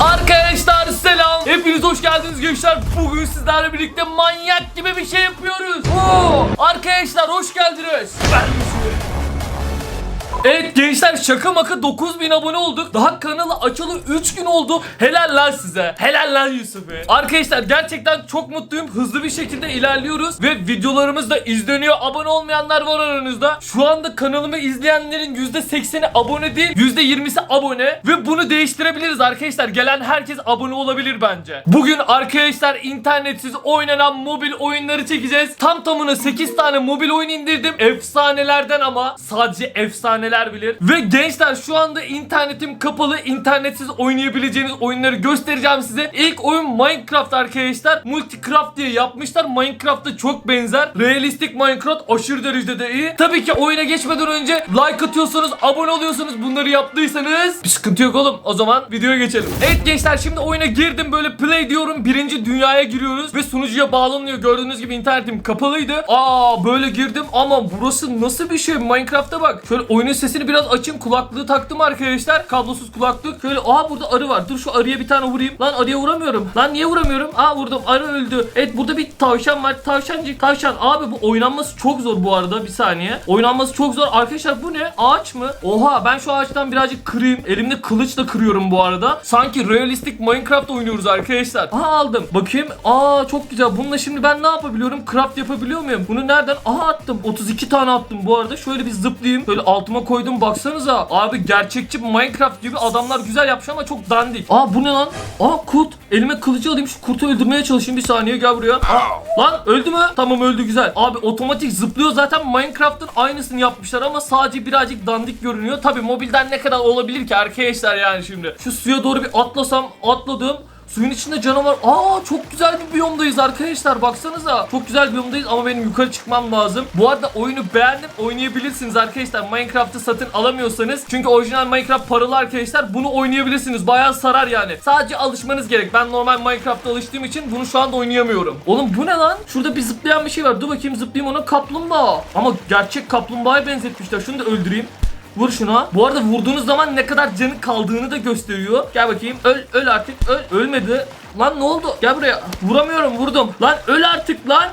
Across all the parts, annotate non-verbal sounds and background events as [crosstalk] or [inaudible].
Arkadaşlar selam. Hepiniz hoş geldiniz gençler. Bugün sizlerle birlikte manyak gibi bir şey yapıyoruz. Oo! Arkadaşlar hoş geldiniz. Ben Evet gençler şaka maka 9000 abone olduk. Daha kanalı açalı 3 gün oldu. Helal lan size. Helal lan Yusuf'u. Arkadaşlar gerçekten çok mutluyum. Hızlı bir şekilde ilerliyoruz. Ve videolarımız da izleniyor. Abone olmayanlar var aranızda. Şu anda kanalımı izleyenlerin %80'i abone değil. %20'si abone. Ve bunu değiştirebiliriz arkadaşlar. Gelen herkes abone olabilir bence. Bugün arkadaşlar internetsiz oynanan mobil oyunları çekeceğiz. Tam tamına 8 tane mobil oyun indirdim. Efsanelerden ama sadece efsaneler bilir. Ve gençler şu anda internetim kapalı. internetsiz oynayabileceğiniz oyunları göstereceğim size. İlk oyun Minecraft arkadaşlar. Multicraft diye yapmışlar. Minecraft'a çok benzer. Realistik Minecraft aşırı derecede iyi. Tabii ki oyuna geçmeden önce like atıyorsanız, abone oluyorsanız bunları yaptıysanız bir sıkıntı yok oğlum. O zaman videoya geçelim. Evet gençler şimdi oyuna girdim böyle play diyorum. Birinci dünyaya giriyoruz ve sunucuya bağlanıyor. Gördüğünüz gibi internetim kapalıydı. Aa böyle girdim ama burası nasıl bir şey? Minecraft'a bak. Şöyle oyunun sesini biraz açın. Kulaklığı taktım arkadaşlar. Kablosuz kulaklık. Şöyle aa burada arı var. Dur şu arıya bir tane vurayım. Lan arıya vuramıyorum. Lan niye vuramıyorum? Aa vurdum. Arı öldü. Evet burada bir tavşan var. Tavşancık. Tavşan. Abi bu oynanması çok zor bu arada. Bir saniye. Oynanması çok zor. Arkadaşlar bu ne? Ağaç mı? Oha ben şu ağaçtan birazcık kırayım. Elimde kılıçla kırıyorum bu arada. Sanki realistik Minecraft oynuyoruz arkadaşlar. Aha aldım. Bakayım. Aa çok güzel. Bununla şimdi ben ne yapabiliyorum? Craft yapabiliyor muyum? Bunu nereden? Aha attım. 32 tane attım bu arada. Şöyle bir zıplayayım. Böyle altıma koydum baksanıza. Abi gerçekçi Minecraft gibi adamlar güzel yapmış ama çok dandik. Aa bu ne lan? Aa kurt. Elime kılıcı alayım şu kurtu öldürmeye çalışayım. Bir saniye gel buraya. Aa, lan öldü mü? Tamam öldü güzel. Abi otomatik zıplıyor zaten Minecraft'ın aynısını yapmışlar ama sadece birazcık dandik görünüyor. Tabi mobilden ne kadar olabilir ki arkadaşlar yani şimdi. Şu suya doğru bir atlasam atladım. Suyun içinde canavar. Aa çok güzel bir biyomdayız arkadaşlar. Baksanıza. Çok güzel bir biyomdayız ama benim yukarı çıkmam lazım. Bu arada oyunu beğendim. Oynayabilirsiniz arkadaşlar. Minecraft'ı satın alamıyorsanız. Çünkü orijinal Minecraft paralı arkadaşlar. Bunu oynayabilirsiniz. Bayağı sarar yani. Sadece alışmanız gerek. Ben normal Minecraft'ta alıştığım için bunu şu anda oynayamıyorum. Oğlum bu ne lan? Şurada bir zıplayan bir şey var. Dur bakayım zıplayayım ona. Kaplumbağa. Ama gerçek kaplumbağaya benzetmişler. Şunu da öldüreyim. Vur şuna. Bu arada vurduğunuz zaman ne kadar canı kaldığını da gösteriyor. Gel bakayım. Öl öl artık. Öl ölmedi. Lan ne oldu? Gel buraya. Vuramıyorum. Vurdum. Lan öl artık lan.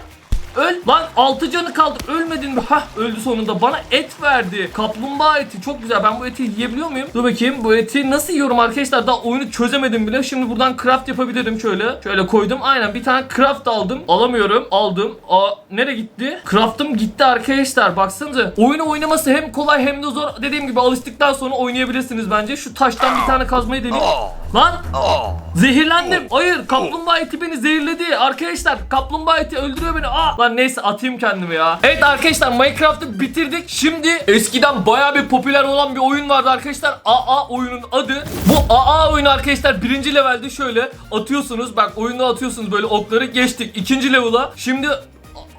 Öl. Lan 6 canı kaldı. Ölmedin mi? Hah öldü sonunda. Bana et verdi. Kaplumbağa eti. Çok güzel. Ben bu eti yiyebiliyor muyum? Dur bakayım. Bu eti nasıl yiyorum arkadaşlar? Daha oyunu çözemedim bile. Şimdi buradan craft yapabilirim şöyle. Şöyle koydum. Aynen bir tane craft aldım. Alamıyorum. Aldım. Aa nereye gitti? Craft'ım gitti arkadaşlar. Baksanıza. Oyunu oynaması hem kolay hem de zor. Dediğim gibi alıştıktan sonra oynayabilirsiniz bence. Şu taştan bir tane kazmayı deneyeyim. Lan Zehirlendim. Hayır kaplumbağa eti beni zehirledi. Arkadaşlar kaplumbağa eti öldürüyor beni. Aa, lan neyse atayım kendimi ya. Evet arkadaşlar Minecraft'ı bitirdik. Şimdi eskiden baya bir popüler olan bir oyun vardı arkadaşlar. AA oyunun adı. Bu AA oyunu arkadaşlar birinci levelde şöyle atıyorsunuz. Bak oyunda atıyorsunuz böyle okları geçtik. ikinci level'a. Şimdi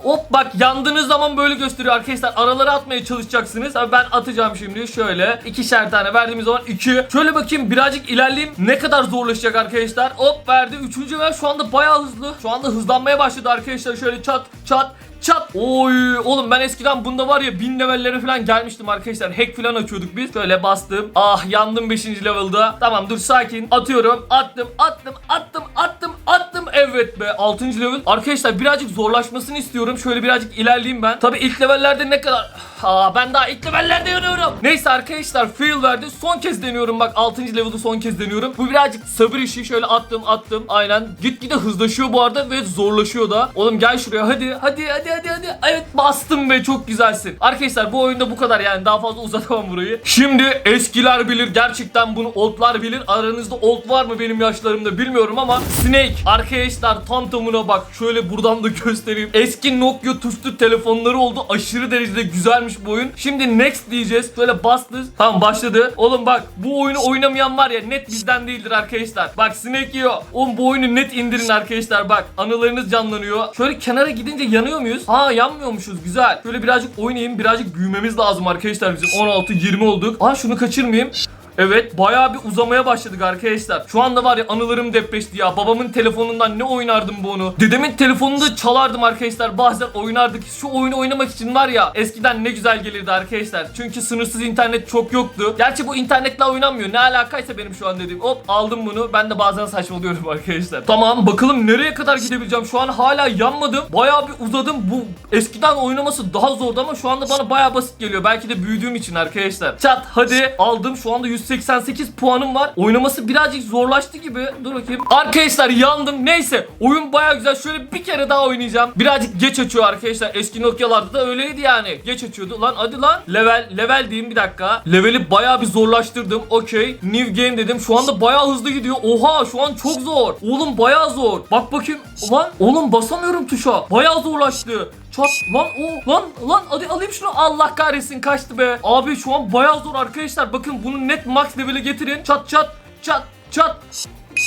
Hop bak yandığınız zaman böyle gösteriyor arkadaşlar. Aralara atmaya çalışacaksınız. Abi ben atacağım şimdi şöyle. ikişer tane verdiğimiz zaman iki. Şöyle bakayım birazcık ilerleyeyim. Ne kadar zorlaşacak arkadaşlar. Hop verdi. Üçüncü ver şu anda bayağı hızlı. Şu anda hızlanmaya başladı arkadaşlar. Şöyle çat çat çat. Oy oğlum ben eskiden bunda var ya bin levellere falan gelmiştim arkadaşlar. Hack falan açıyorduk biz. Şöyle bastım. Ah yandım 5. level'da. Tamam dur sakin. Atıyorum. Attım attım attım attım attım. Evet be 6. level. Arkadaşlar birazcık zorlaşmasını istiyorum. Şöyle birazcık ilerleyeyim ben. Tabi ilk levellerde ne kadar... Aa ben daha ilk levellerde yanıyorum. Neyse arkadaşlar fail verdi. Son kez deniyorum bak 6. level'ı son kez deniyorum. Bu birazcık sabır işi. Şöyle attım attım. Aynen. Gitgide hızlaşıyor bu arada ve zorlaşıyor da. Oğlum gel şuraya hadi hadi hadi hadi hadi. Evet bastım ve çok güzelsin. Arkadaşlar bu oyunda bu kadar yani daha fazla uzatamam burayı. Şimdi eskiler bilir gerçekten bunu oldlar bilir. Aranızda old var mı benim yaşlarımda bilmiyorum ama Snake arkadaşlar tam tamına bak şöyle buradan da göstereyim. Eski Nokia tuşlu telefonları oldu. Aşırı derecede güzelmiş bu oyun. Şimdi next diyeceğiz. Şöyle bastık. Tamam başladı. Oğlum bak bu oyunu oynamayan var ya net bizden değildir arkadaşlar. Bak Snake yiyor. Oğlum bu oyunu net indirin arkadaşlar bak. Anılarınız canlanıyor. Şöyle kenara gidince yanıyor muyuz? Ha yanmıyormuşuz güzel. Şöyle birazcık oynayayım. Birazcık büyümemiz lazım arkadaşlar bizim. 16 20 olduk. Aa şunu kaçırmayayım. Evet bayağı bir uzamaya başladık arkadaşlar. Şu anda var ya anılarım depreşti ya. Babamın telefonundan ne oynardım bu onu. Dedemin telefonunda çalardım arkadaşlar. Bazen oynardık. Şu oyunu oynamak için var ya eskiden ne güzel gelirdi arkadaşlar. Çünkü sınırsız internet çok yoktu. Gerçi bu internetle oynanmıyor. Ne alakaysa benim şu an dediğim. Hop aldım bunu. Ben de bazen saçmalıyorum arkadaşlar. Tamam bakalım nereye kadar gidebileceğim. Şu an hala yanmadım. Bayağı bir uzadım. Bu eskiden oynaması daha zordu ama şu anda bana bayağı basit geliyor. Belki de büyüdüğüm için arkadaşlar. Chat hadi aldım. Şu anda 188 puanım var. Oynaması birazcık zorlaştı gibi. Dur bakayım. Arkadaşlar yandım. Neyse. Oyun bayağı güzel. Şöyle bir kere daha oynayacağım. Birazcık geç açıyor arkadaşlar. Eski Nokia'larda da öyleydi yani. Geç açıyordu. Lan hadi lan. Level. Level diyeyim bir dakika. Leveli bayağı bir zorlaştırdım. Okey. New game dedim. Şu anda bayağı hızlı gidiyor. Oha şu an çok zor. Oğlum bayağı zor. Bak bakayım. Lan oğlum basamıyorum tuşa. Bayağı zorlaştı. Çat lan o lan lan hadi alayım şunu Allah kahretsin kaçtı be. Abi şu an bayağı zor arkadaşlar. Bakın bunu net max level'e getirin. Çat çat çat çat.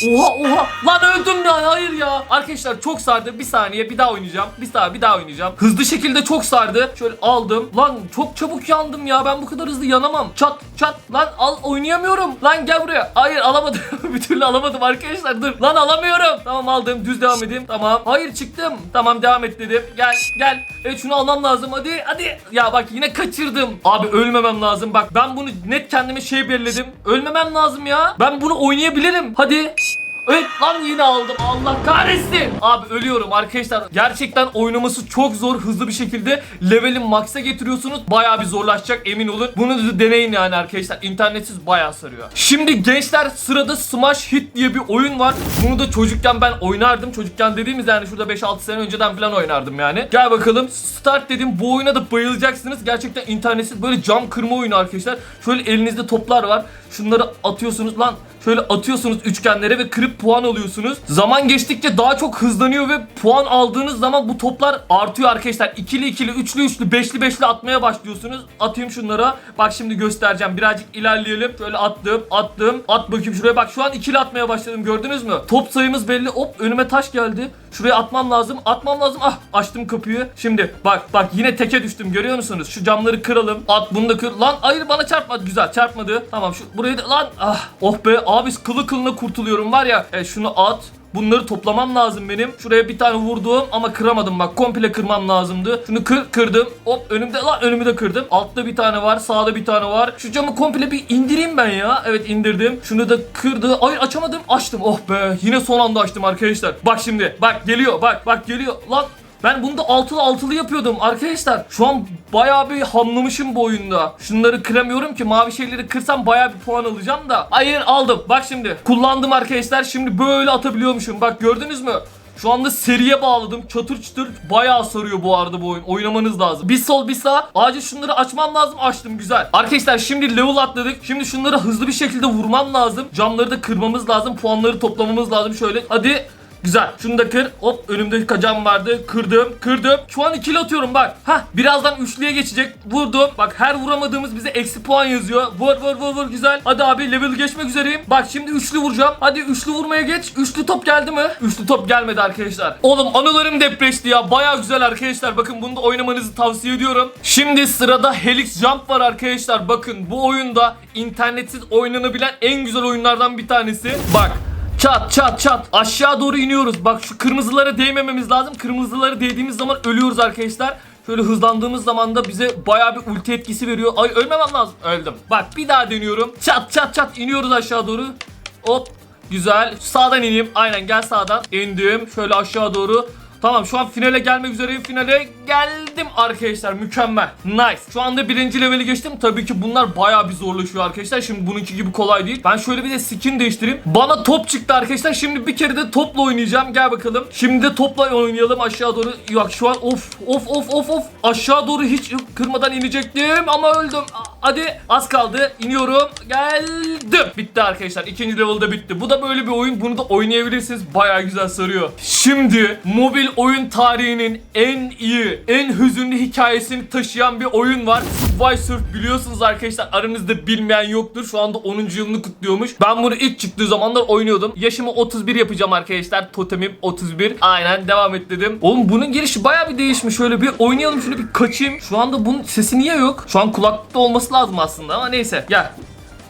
Oha oha. Lan öldüm ya hayır ya. Arkadaşlar çok sardı. Bir saniye bir daha oynayacağım. Bir saniye bir daha oynayacağım. Hızlı şekilde çok sardı. Şöyle aldım. Lan çok çabuk yandım ya. Ben bu kadar hızlı yanamam. Çat çat. Lan al oynayamıyorum. Lan gel buraya. Hayır alamadım. [laughs] Bir türlü alamadım arkadaşlar. Dur. Lan alamıyorum. Tamam aldım. Düz devam edeyim. Tamam. Hayır çıktım. Tamam devam et dedim. Gel gel. Evet şunu almam lazım. Hadi hadi. Ya bak yine kaçırdım. Abi ölmemem lazım. Bak ben bunu net kendime şey belirledim. Ölmemem lazım ya. Ben bunu oynayabilirim. Hadi Evet lan yine aldım. Allah kahretsin. Abi ölüyorum arkadaşlar. Gerçekten oynaması çok zor. Hızlı bir şekilde Level'i max'a getiriyorsunuz. Baya bir zorlaşacak emin olun. Bunu da deneyin yani arkadaşlar. İnternetsiz baya sarıyor. Şimdi gençler sırada Smash Hit diye bir oyun var. Bunu da çocukken ben oynardım. Çocukken dediğimiz yani şurada 5-6 sene önceden falan oynardım yani. Gel bakalım. Start dedim. Bu oyuna da bayılacaksınız. Gerçekten internetsiz böyle cam kırma oyunu arkadaşlar. Şöyle elinizde toplar var. Şunları atıyorsunuz. Lan Şöyle atıyorsunuz üçgenlere ve kırıp puan alıyorsunuz. Zaman geçtikçe daha çok hızlanıyor ve puan aldığınız zaman bu toplar artıyor arkadaşlar. İkili ikili, üçlü üçlü, beşli beşli atmaya başlıyorsunuz. Atayım şunlara. Bak şimdi göstereceğim. Birazcık ilerleyelim. Şöyle attım, attım. At bakayım şuraya. Bak şu an ikili atmaya başladım. Gördünüz mü? Top sayımız belli. Hop önüme taş geldi. Şuraya atmam lazım. Atmam lazım. Ah açtım kapıyı. Şimdi bak bak yine teke düştüm. Görüyor musunuz? Şu camları kıralım. At bunu da kır. Lan hayır bana çarpmadı. Güzel çarpmadı. Tamam şu burayı da lan ah oh be abi kılı kılına kurtuluyorum var ya. E, şunu at. Bunları toplamam lazım benim. Şuraya bir tane vurdum ama kıramadım bak. Komple kırmam lazımdı. Şunu kır, kırdım. Hop önümde lan önümü de kırdım. Altta bir tane var. Sağda bir tane var. Şu camı komple bir indireyim ben ya. Evet indirdim. Şunu da kırdı. Hayır açamadım. Açtım. Oh be. Yine son anda açtım arkadaşlar. Bak şimdi. Bak geliyor. Bak bak geliyor. Lan ben bunu da altılı altılı yapıyordum arkadaşlar. Şu an bayağı bir hamlamışım bu oyunda. Şunları kıramıyorum ki mavi şeyleri kırsam bayağı bir puan alacağım da. Hayır aldım. Bak şimdi. Kullandım arkadaşlar. Şimdi böyle atabiliyormuşum. Bak gördünüz mü? Şu anda seriye bağladım. Çatır çatır bayağı sarıyor bu arada bu oyun. Oynamanız lazım. Bir sol bir sağ. Acil şunları açmam lazım. Açtım güzel. Arkadaşlar şimdi level atladık. Şimdi şunları hızlı bir şekilde vurmam lazım. Camları da kırmamız lazım. Puanları toplamamız lazım. Şöyle hadi Güzel. Şunu da kır. Hop önümde kacam vardı. Kırdım. Kırdım. Şu an ikili atıyorum bak. Hah birazdan üçlüye geçecek. Vurdum. Bak her vuramadığımız bize eksi puan yazıyor. Vur vur vur vur güzel. Hadi abi level geçmek üzereyim. Bak şimdi üçlü vuracağım. Hadi üçlü vurmaya geç. Üçlü top geldi mi? Üçlü top gelmedi arkadaşlar. Oğlum anılarım depreşti ya. Baya güzel arkadaşlar. Bakın bunu da oynamanızı tavsiye ediyorum. Şimdi sırada Helix Jump var arkadaşlar. Bakın bu oyunda internetsiz oynanabilen en güzel oyunlardan bir tanesi. Bak Çat çat çat aşağı doğru iniyoruz. Bak şu kırmızılara değmememiz lazım. Kırmızılara değdiğimiz zaman ölüyoruz arkadaşlar. Şöyle hızlandığımız zaman da bize bayağı bir ulti etkisi veriyor. Ay ölmemem lazım. Öldüm. Bak bir daha deniyorum. Çat çat çat iniyoruz aşağı doğru. Hop. Güzel. Sağdan ineyim. Aynen gel sağdan. İndim. Şöyle aşağı doğru. Tamam şu an finale gelmek üzereyim. Finale geldim arkadaşlar. Mükemmel. Nice. Şu anda birinci leveli geçtim. Tabii ki bunlar bayağı bir zorlaşıyor arkadaşlar. Şimdi bununki gibi kolay değil. Ben şöyle bir de skin değiştireyim. Bana top çıktı arkadaşlar. Şimdi bir kere de topla oynayacağım. Gel bakalım. Şimdi de topla oynayalım aşağı doğru. Yok şu an of of of of of. Aşağı doğru hiç kırmadan inecektim ama öldüm. Hadi az kaldı. İniyorum. Geldim. Bitti arkadaşlar. İkinci level'da bitti. Bu da böyle bir oyun. Bunu da oynayabilirsiniz. Bayağı güzel sarıyor. Şimdi mobil oyun tarihinin en iyi, en hüzünlü hikayesini taşıyan bir oyun var. Subway biliyorsunuz arkadaşlar. Aranızda bilmeyen yoktur. Şu anda 10. yılını kutluyormuş. Ben bunu ilk çıktığı zamanlar oynuyordum. Yaşımı 31 yapacağım arkadaşlar. Totemim 31. Aynen devam et dedim. Oğlum bunun girişi bayağı bir değişmiş. Şöyle bir oynayalım şöyle bir kaçayım. Şu anda bunun sesi niye yok? Şu an kulaklıkta olması lazım aslında ama neyse. Gel.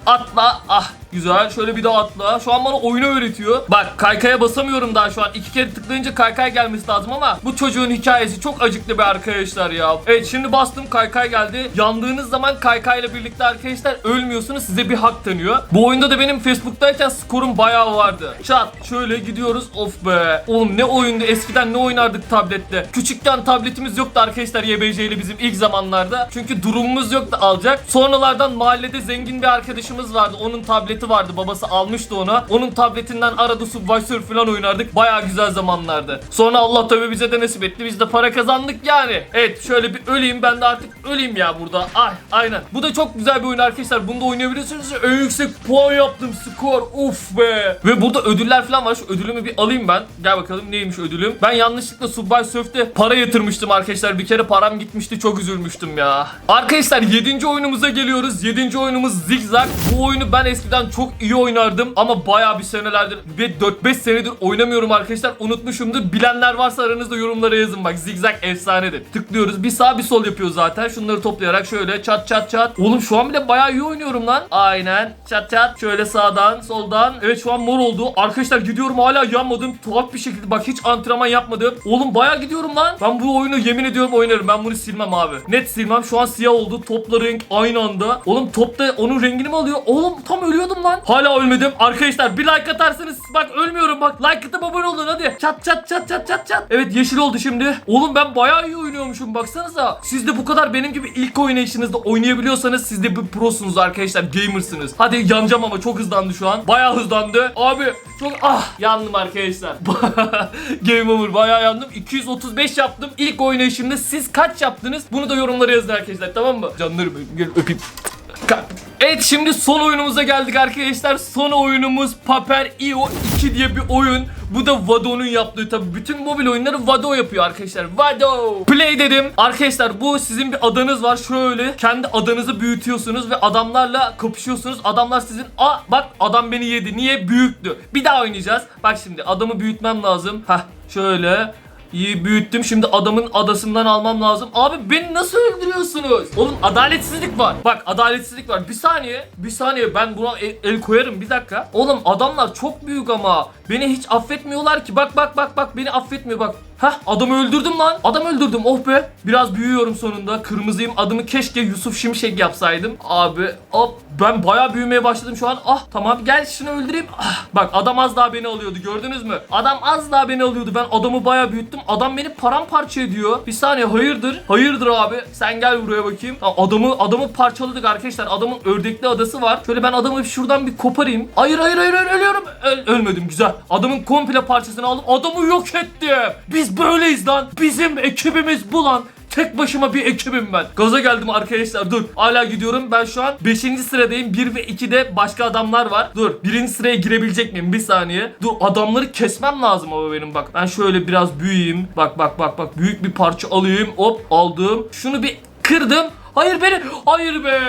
Atla. Ah güzel. Şöyle bir daha atla. Şu an bana oyunu öğretiyor. Bak kaykaya basamıyorum daha şu an. İki kere tıklayınca kaykay gelmesi lazım ama bu çocuğun hikayesi çok acıklı be arkadaşlar ya. Evet şimdi bastım kaykay geldi. Yandığınız zaman kaykayla birlikte arkadaşlar ölmüyorsunuz. Size bir hak tanıyor. Bu oyunda da benim Facebook'tayken skorum bayağı vardı. Çat şöyle gidiyoruz. Of be. Oğlum ne oyundu. Eskiden ne oynardık tablette. Küçükken tabletimiz yoktu arkadaşlar YBC ile bizim ilk zamanlarda. Çünkü durumumuz yoktu alacak. Sonralardan mahallede zengin bir arkadaşımız vardı. Onun tableti vardı. Babası almıştı ona. Onun tabletinden arada Subway falan oynardık. Bayağı güzel zamanlardı. Sonra Allah tabii bize de nasip etti. Biz de para kazandık yani. Evet şöyle bir öleyim ben de artık öleyim ya burada. Ay aynen. Bu da çok güzel bir oyun arkadaşlar. Bunu da oynayabilirsiniz. En yüksek puan yaptım. Skor. Uf be. Ve burada ödüller falan var. Şu ödülümü bir alayım ben. Gel bakalım neymiş ödülüm. Ben yanlışlıkla Subway Surf'te para yatırmıştım arkadaşlar. Bir kere param gitmişti. Çok üzülmüştüm ya. Arkadaşlar 7. oyunumuza geliyoruz. 7. oyunumuz Zigzag. Bu oyunu ben eskiden çok iyi oynardım ama bayağı bir senelerdir ve 4-5 senedir oynamıyorum arkadaşlar. Unutmuşumdur. Bilenler varsa aranızda yorumlara yazın bak. Zigzag efsanedir. Tıklıyoruz. Bir sağ bir sol yapıyor zaten. Şunları toplayarak şöyle çat çat çat. Oğlum şu an bile bayağı iyi oynuyorum lan. Aynen. Çat çat. Şöyle sağdan soldan. Evet şu an mor oldu. Arkadaşlar gidiyorum hala yanmadım. Tuhaf bir şekilde bak hiç antrenman yapmadım. Oğlum bayağı gidiyorum lan. Ben bu oyunu yemin ediyorum oynarım. Ben bunu silmem abi. Net silmem. Şu an siyah oldu. Topla renk aynı anda. Oğlum top da onun rengini mi alıyor? Oğlum tam ölüyordum lan. Hala ölmedim. Arkadaşlar bir like atarsanız bak ölmüyorum bak. Like atıp abone olun hadi. Çat çat çat çat çat çat. Evet yeşil oldu şimdi. Oğlum ben bayağı iyi oynuyormuşum baksanıza. Siz de bu kadar benim gibi ilk oynayışınızda oynayabiliyorsanız siz de bir prosunuz arkadaşlar. Gamersınız. Hadi yanacağım ama çok hızlandı şu an. Bayağı hızlandı. Abi çok ah yandım arkadaşlar. [laughs] Game over bayağı yandım. 235 yaptım. İlk oynayışımda siz kaç yaptınız? Bunu da yorumlara yazın arkadaşlar tamam mı? Canlarım benim. Gel öpeyim. Kalp. Evet şimdi son oyunumuza geldik arkadaşlar. Son oyunumuz Paper Io 2 diye bir oyun. Bu da Vado'nun yaptığı tabi bütün mobil oyunları Vado yapıyor arkadaşlar. Vado. Play dedim. Arkadaşlar bu sizin bir adanız var. Şöyle kendi adanızı büyütüyorsunuz ve adamlarla kapışıyorsunuz. Adamlar sizin a bak adam beni yedi. Niye? Büyüktü. Bir daha oynayacağız. Bak şimdi adamı büyütmem lazım. Heh şöyle. İyi büyüttüm. Şimdi adamın adasından almam lazım. Abi beni nasıl öldürüyorsunuz? Oğlum adaletsizlik var. Bak adaletsizlik var. Bir saniye. Bir saniye ben buna el, el koyarım. Bir dakika. Oğlum adamlar çok büyük ama. Beni hiç affetmiyorlar ki. Bak bak bak bak beni affetmiyor bak. Hah adamı öldürdüm lan. Adam öldürdüm. Oh be. Biraz büyüyorum sonunda. Kırmızıyım. Adımı keşke Yusuf Şimşek yapsaydım. Abi hop ben bayağı büyümeye başladım şu an. Ah tamam gel şunu öldüreyim. Ah, bak adam az daha beni alıyordu gördünüz mü? Adam az daha beni alıyordu. Ben adamı bayağı büyüttüm. Adam beni paramparça ediyor. Bir saniye hayırdır? Hayırdır abi? Sen gel buraya bakayım. Ha, adamı adamı parçaladık arkadaşlar. Adamın ördekli adası var. Şöyle ben adamı şuradan bir koparayım. Hayır hayır hayır, hayır ölüyorum. Öl- ölmedim güzel. Adamın komple parçasını aldım. Adamı yok ettim. Biz böyleyiz lan. Bizim ekibimiz bu lan. Tek başıma bir ekibim ben. Gaza geldim arkadaşlar dur. Hala gidiyorum. Ben şu an 5. sıradayım. 1 ve 2'de başka adamlar var. Dur. 1. sıraya girebilecek miyim? Bir saniye. Dur adamları kesmem lazım ama benim bak. Ben şöyle biraz büyüyeyim. Bak bak bak bak. Büyük bir parça alayım. Hop aldım. Şunu bir kırdım. Hayır beni. Hayır be.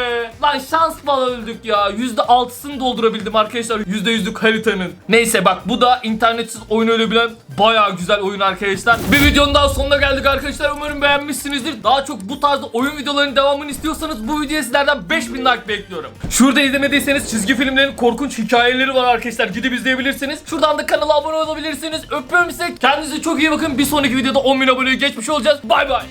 Lan şans bala öldük ya. %6'sını doldurabildim arkadaşlar. %100'lük haritanın. Neyse bak bu da internetsiz oyun ölebilen baya güzel oyun arkadaşlar. Bir videonun daha sonuna geldik arkadaşlar. Umarım beğenmişsinizdir. Daha çok bu tarzda oyun videolarının devamını istiyorsanız bu videoya sizlerden 5000 like bekliyorum. Şurada izlemediyseniz çizgi filmlerin korkunç hikayeleri var arkadaşlar. Gidip izleyebilirsiniz. Şuradan da kanala abone olabilirsiniz. Öpüyorum size. Kendinize çok iyi bakın. Bir sonraki videoda 10.000 aboneye geçmiş olacağız. Bay bay.